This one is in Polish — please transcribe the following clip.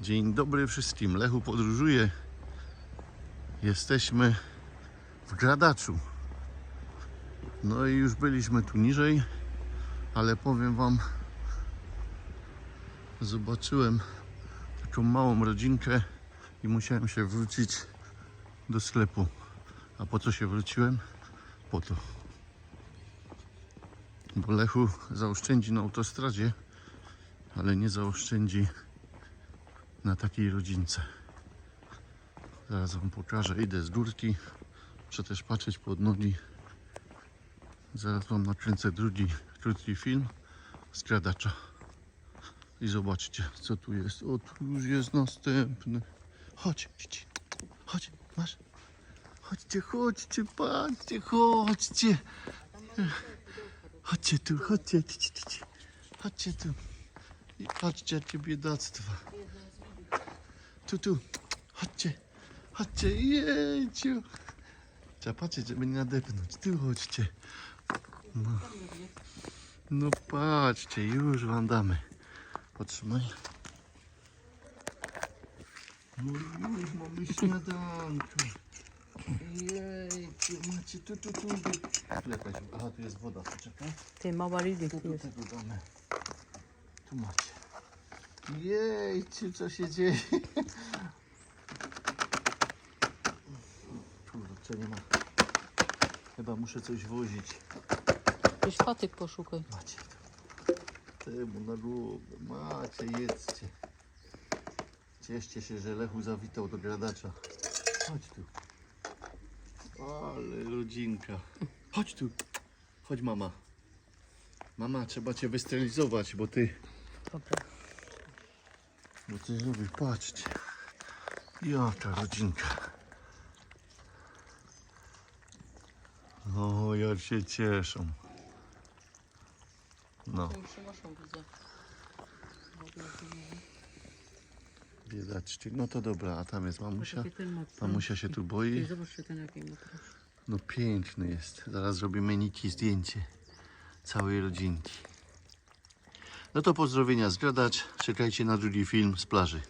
Dzień dobry wszystkim. Lechu podróżuje. Jesteśmy w Gradaczu. No i już byliśmy tu niżej, ale powiem Wam, zobaczyłem taką małą rodzinkę i musiałem się wrócić do sklepu. A po co się wróciłem? Po to. Bo Lechu zaoszczędzi na autostradzie, ale nie zaoszczędzi na takiej rodzince. Zaraz Wam pokażę. Idę z górki. Muszę też patrzeć pod nogi. Zaraz Wam nakręcę drugi krótki film z gradacza. I zobaczcie, co tu jest. O, tu już jest następny. Chodź. Chodź, masz. Chodźcie, chodźcie, patrzcie, chodźcie. Chodźcie tu, chodźcie, chodźcie tu. I patrzcie, jakie biedactwa. Tu, tu, chodźcie, chodźcie, jejciu. Trzeba patrzeć, żeby nie nadepnąć. Tu chodźcie. No, no patrzcie, już wam damy. Potrzymaj. No już mamy śniadanko. Jejciu, macie tu, tu, tu. Tu aha, tu jest woda, poczekaj. Ty, mała Lili Tu tu do jest. tego damy. Tu macie. Jejciu, co się dzieje? Kurczę, nie ma. Chyba muszę coś wozić. Gdzieś patyk poszukaj. Macie to. Temu na głowę. Macie, jedzcie. Cieszcie się, że Lechu zawitał do gradacza. Chodź tu. Ale rodzinka. Chodź tu. Chodź mama. Mama, trzeba cię wysterylizować, bo ty... Dobra. Bo ty lubisz, patrzcie. Jaka rodzinka. O, jak się cieszą. No, biedaczki. No to dobra, a tam jest mamusia. Mamusia się tu boi. Zobaczcie ten jaki ma proszę. No piękny jest. Zaraz zrobimy Niki zdjęcie całej rodzinki. No to pozdrowienia z Gradacz. Czekajcie na drugi film z plaży.